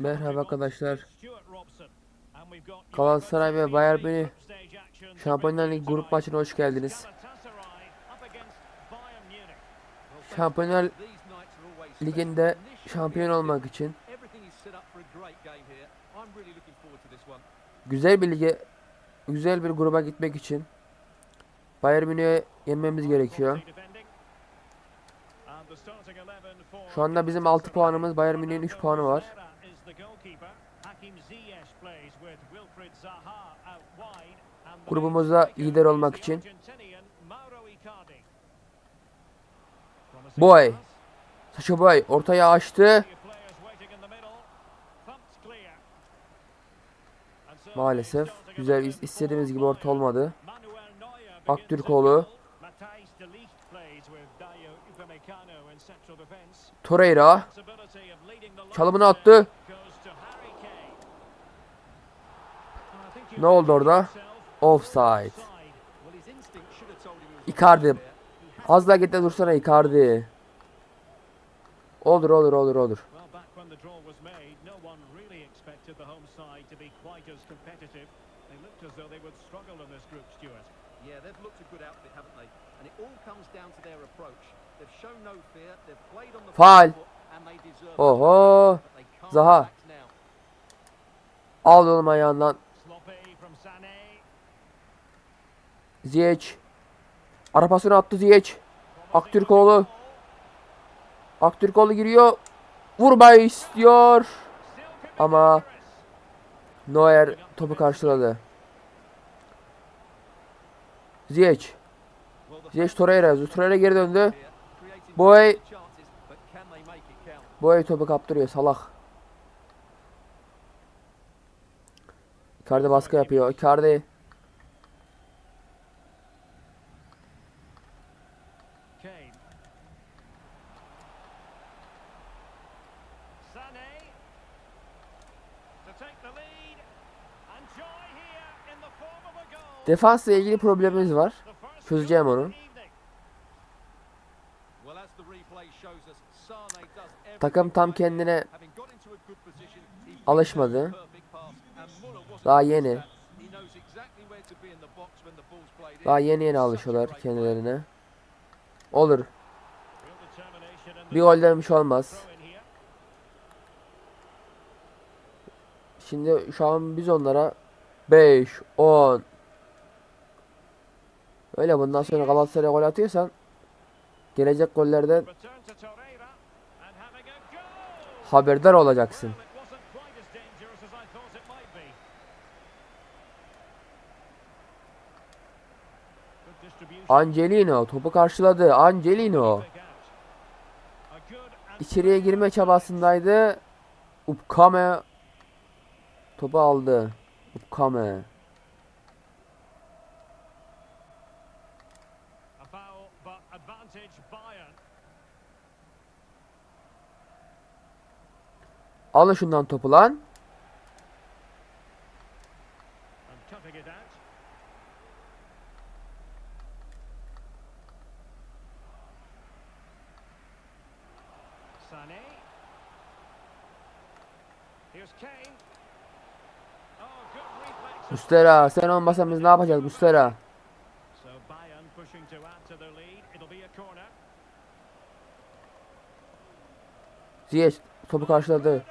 Merhaba arkadaşlar. Galatasaray ve Bayern Münih Şampiyonlar Ligi grup maçına hoş geldiniz. Şampiyonlar Ligi'nde şampiyon olmak için güzel bir lige güzel bir gruba gitmek için Bayern Münih'e yenmemiz gerekiyor. Şu anda bizim 6 puanımız, Bayern Münih'in 3 puanı var. Grubumuzda lider olmak için. Boy. Saşa Boy ortaya açtı. Maalesef güzel is- istediğimiz gibi orta olmadı. Aktürkoğlu. Torreira çalımını attı. Ne oldu orada? Offside. Icardi. Az daha gette dursana Icardi. Olur olur olur olur. Yeah, they've looked a good outfit, haven't they? And it all comes down to their approach. They've shown no fear, they've played on the Faul. front foot, and they deserve it. Oho. Zaha. Al oğlum ayağından. Ziyech. Arapasını attı Ziyech. Aktürkoğlu. Aktürkoğlu giriyor. Vurmayı istiyor. Ama Neuer topu karşıladı. Ziyech. Ziyech Torreira. Torreira geri döndü. creating Boy. good chances, but can they make it count? Bu ay topu kaptırıyor salak. Icardi baskı yapıyor. Icardi. Defansla ilgili problemimiz var. Çözeceğim onu. Takım tam kendine Having Daha yeni. Daha yeni yeni alışıyorlar kendilerine. Olur. Bir golden bir şey olmaz. Şimdi şu an biz onlara 5, 10 Öyle bundan sonra Galatasaray'a gol atıyorsan gelecek gollerden haberdar olacaksın. Angelino topu karşıladı. Angelino içeriye girme çabasındaydı. Upkame topu aldı. Upkame. Alın şundan topu lan. Sané. Here's Kane. Oh. Mustera sen olmasan biz ne yapacağız Mustera? Ziyech topu karşıladı.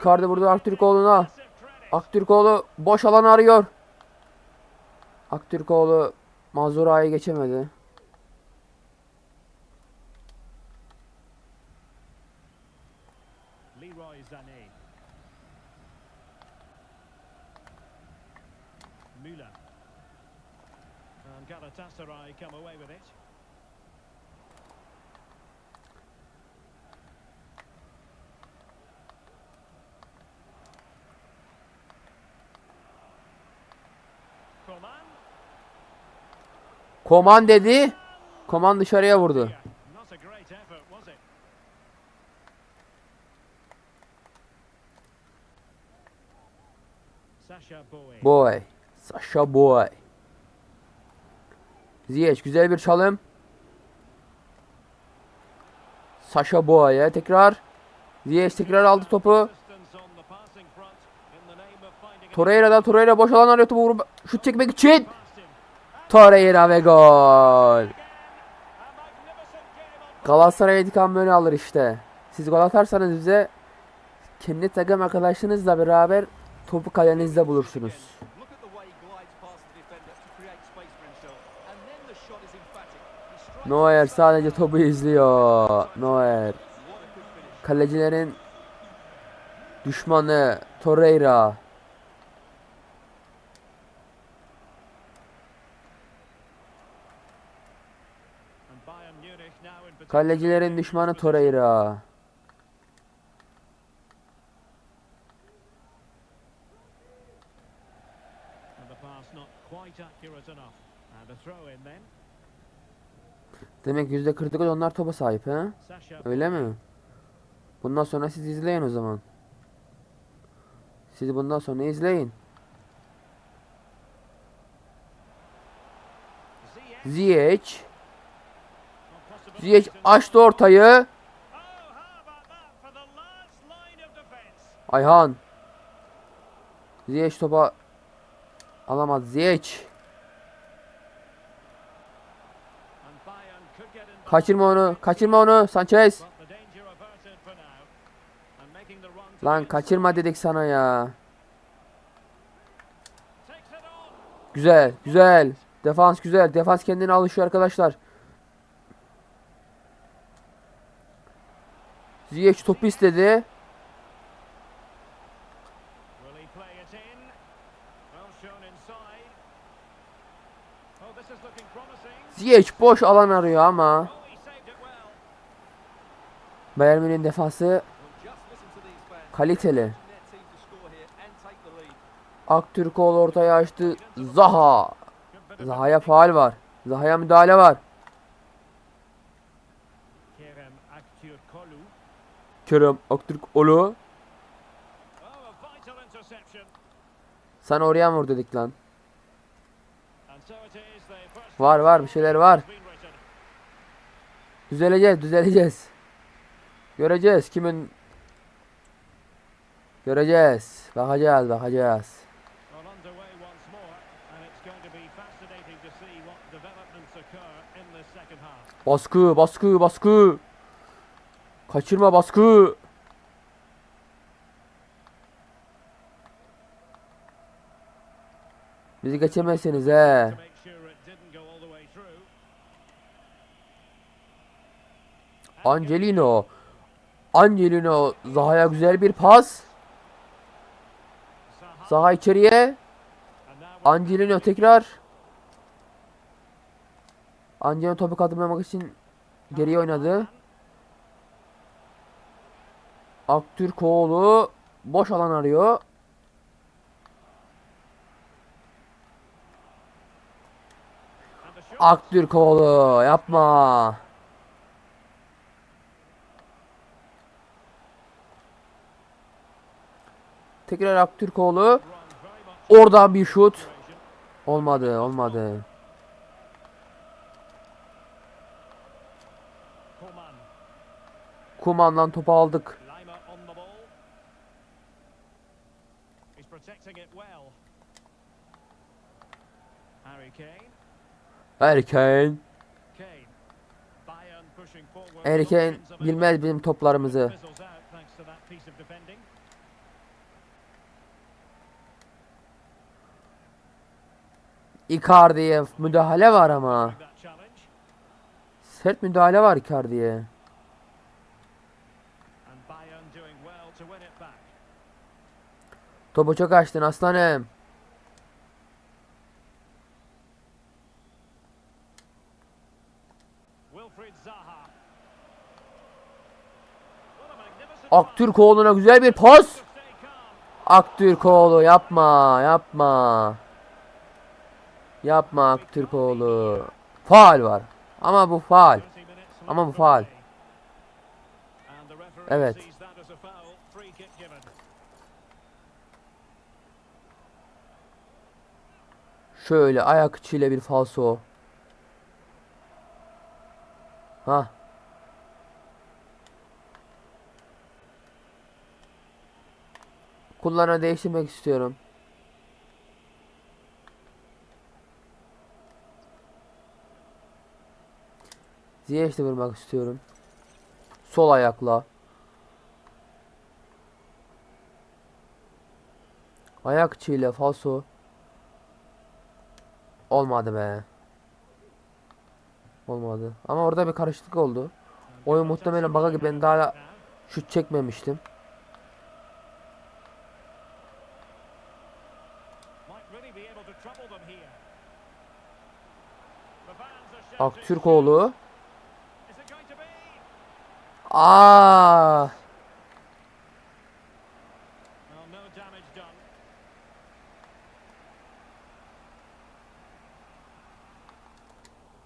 Icardi vurdu Aktürkoğlu'na. Aktürkoğlu boş alan arıyor. Aktürkoğlu Mazura'yı geçemedi. Leroy Sané. Müller. And Galatasaray come away with it. Coman. Koman dedi. Koman dışarıya vurdu. Boy. Sasha Boy. Ziyech güzel bir çalım. Sasha Boy'a tekrar. Ziyech tekrar aldı topu. Torreira'dan Torreira boş alan arıyor topu vurup şut çekmek için. Torreira ve gol. Galatasaray intikam böyle alır işte. Siz gol atarsanız bize kendi takım arkadaşınızla beraber topu kalenizde bulursunuz. Neuer sadece topu izliyor. Neuer. Kalecilerin düşmanı Torreira. And Bayern Munich now in particular Kalecilerin düşmanı Torreira. And the pass not quite accurate enough. And a throw in then. Demek %49 onlar topa sahip? Sasha Öyle mi? Bundan sonra siz izleyin o zaman. Siz bundan sonra izleyin. Ziyech. Ziyech. Açtı ortayı. Ayhan. Ziyech topa alamadı. Ziyech. Kaçırma onu. Kaçırma onu. Sanchez. Lan kaçırma dedik sana ya. Güzel. Güzel. Defans güzel. Defans kendine alışıyor arkadaşlar. Ziyech topu istedi. Will he play it in? Well shown inside. Oh, this is looking promising. Ziyech boş alan arıyor ama. Oh. Bayern Münih'in fans. kaliteli. Aktürkoğlu ortaya açtı. Zaha. Zaha'ya faal var. Zaha'ya müdahale var. Kerem Aktürkoğlu. Kerem Aktürkoğlu. A vital interception. Sana oraya vur dedik lan? Var var bir şeyler var. Düzeleceğiz düzeleceğiz. Göreceğiz kimin Göreceğiz. Bakacağız bakacağız. Baskı baskı baskı. Kaçırma baskı. Bizi geçemezsiniz he. Angelino. Angelino Zaha'ya güzel bir pas. Zaha. İçeriye. Angelino tekrar. Angelino topu kaldırmamak için geriye oynadı. Aktürkoğlu boş alan arıyor. Aktürkoğlu yapma. Tekrar Aktürkoğlu. Oradan bir şut. Olmadı, olmadı. Kuman'dan topu aldık. Lima on the ball. He's protecting it well. Harry Kane. Erken. Kane. Bayern pushing forward. Erken bilmez bizim toplarımızı. Icardi'ye müdahale var ama. Sert müdahale var Icardi'ye. And Bayern doing well to win it back. Topu çok açtın aslanım. Aktürkoğlu'na güzel bir pas. Aktürkoğlu yapma, yapma. Yapma Aktürkoğlu. Faal var. Ama bu faal. 20 minutes Ama bu faal. Evet. Şöyle ayak içiyle bir falso. Ha. Kullana değiştirmek istiyorum. Ziyech'te vurmak istiyorum. Sol ayakla. Ayakçı ile falso. Olmadı be. Olmadı. Ama orada bir karışıklık oldu. Oyun muhtemelen baka gibi ben daha şut çekmemiştim. Might really be able to trouble them here. The fans are shouting, Aktürkoğlu. Is it going to be? Aa! Well, no damage done.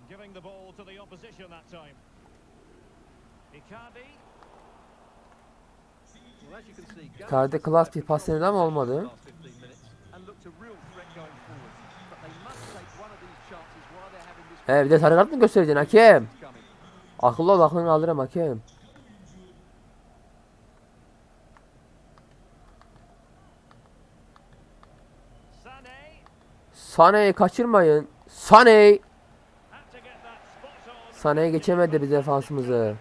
Giving the ball to the opposition that time. Icardi. Well, as you can see, Gunns Icardi was klas quite bir pas denedi controlled ama in the olmadı. last 15 minutes and looked a real threat going forward. But they must take one these chances while they're having this He bir de sarı kart mı göstereceksin hakem? Akıllı ol aklını alırım hakem. Sane'yi kaçırmayın. Sane! Sane'ye geçemedi biz defansımızı.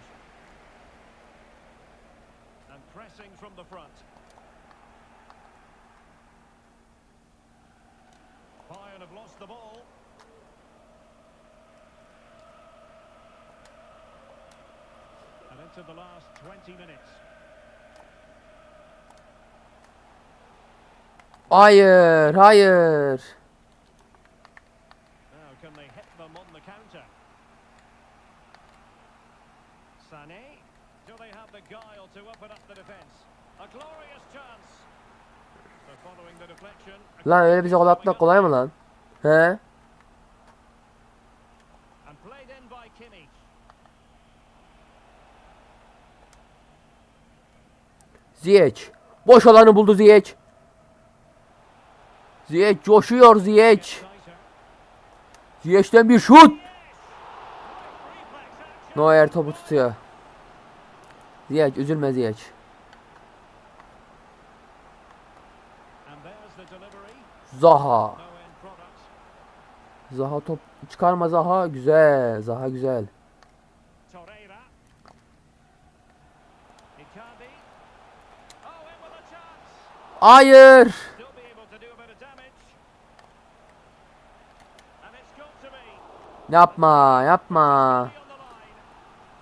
And pressing from the front. Bayern have lost the ball. And into the last 20 minutes. Hayır, hayır. Now can they hit them on the counter? Sané. Do they have the guile to open up the defence? A glorious chance. So following the deflection. a Lan öyle bize gol atmak kolay mı lan? He? And played in by Kimmich. Ziyech. Boş alanı buldu Ziyech. Ziyech coşuyor Ziyech. Ziyech'ten bir şut. Neuer topu tutuyor. Ziyech üzülme Ziyech. Zaha. Zaha top çıkarma Zaha. Güzel. Zaha güzel. Hayır. Yapma, yapma.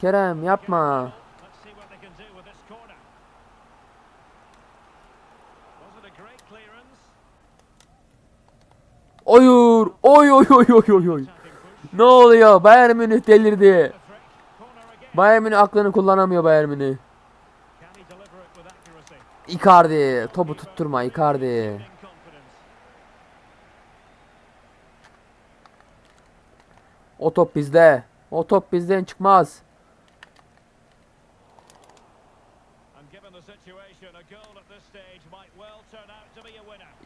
Kerem yapma. Oyur. Oy oy oy oy oy oy. Ne oluyor? Bayern Münih delirdi. Bayern Münih aklını kullanamıyor Bayern Münih. Can he deliver it with accuracy? Icardi. Topu tutturma Icardi. O top bizde. O top bizden çıkmaz.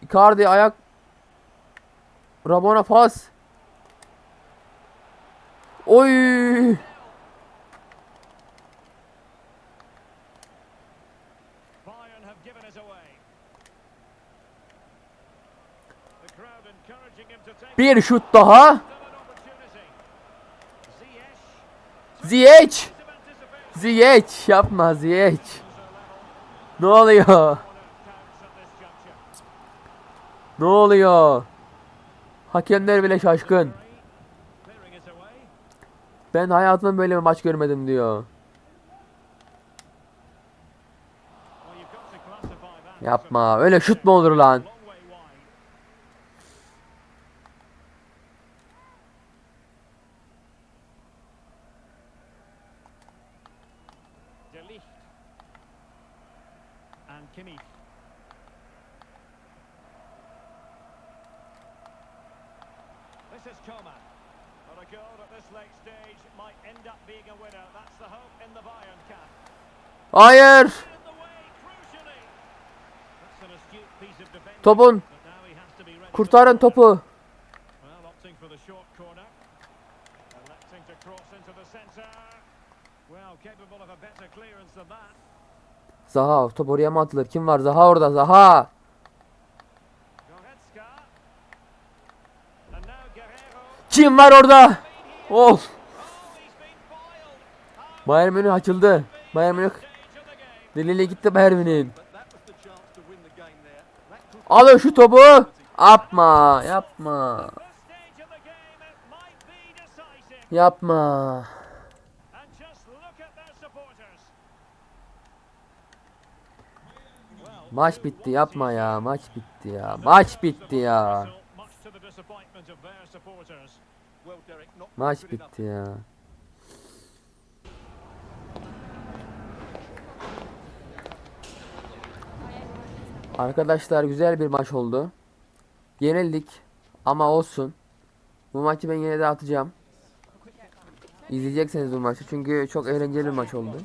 Icardi ayak. Rabona pas. Oy. Bayern have given it away. The crowd encouraging him to take Bir şut daha. Ziyech. Ziyech. Yapma Ziyech. Ne oluyor? Ne oluyor? Hakemler bile şaşkın. Ben hayatımda böyle bir maç görmedim diyor. Yapma. Öyle şut mu olur lan? Hayır. Topun. Kurtarın topu. Zaha top oraya mı atılır? Kim var? Zaha orada. Zaha. Kim var orada? Of. Bayern Münih açıldı. Bayern Münih deliyle gitti Bayern Münih'in. Alın şu topu. Yapma, yapma. Yapma. Maç bitti yapma ya. Maç bitti ya. Maç bitti ya. result, much to the disappointment of their supporters. well, Derek, not Maç good enough. bitti ya. Arkadaşlar güzel bir maç oldu. Yenildik ama olsun. Bu maçı ben yine de atacağım. İzleyeceksiniz bu maçı çünkü çok eğlenceli bir maç oldu.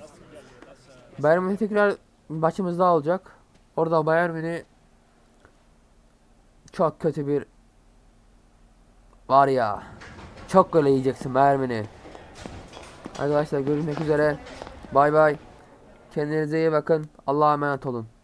Bayern Münih tekrar maçımız daha olacak. Orada Bayern Münih çok kötü bir var ya. Çok gol yiyeceksin Bayern Münih. Arkadaşlar görüşmek üzere. Bay bay. Kendinize iyi bakın. Allah'a emanet olun.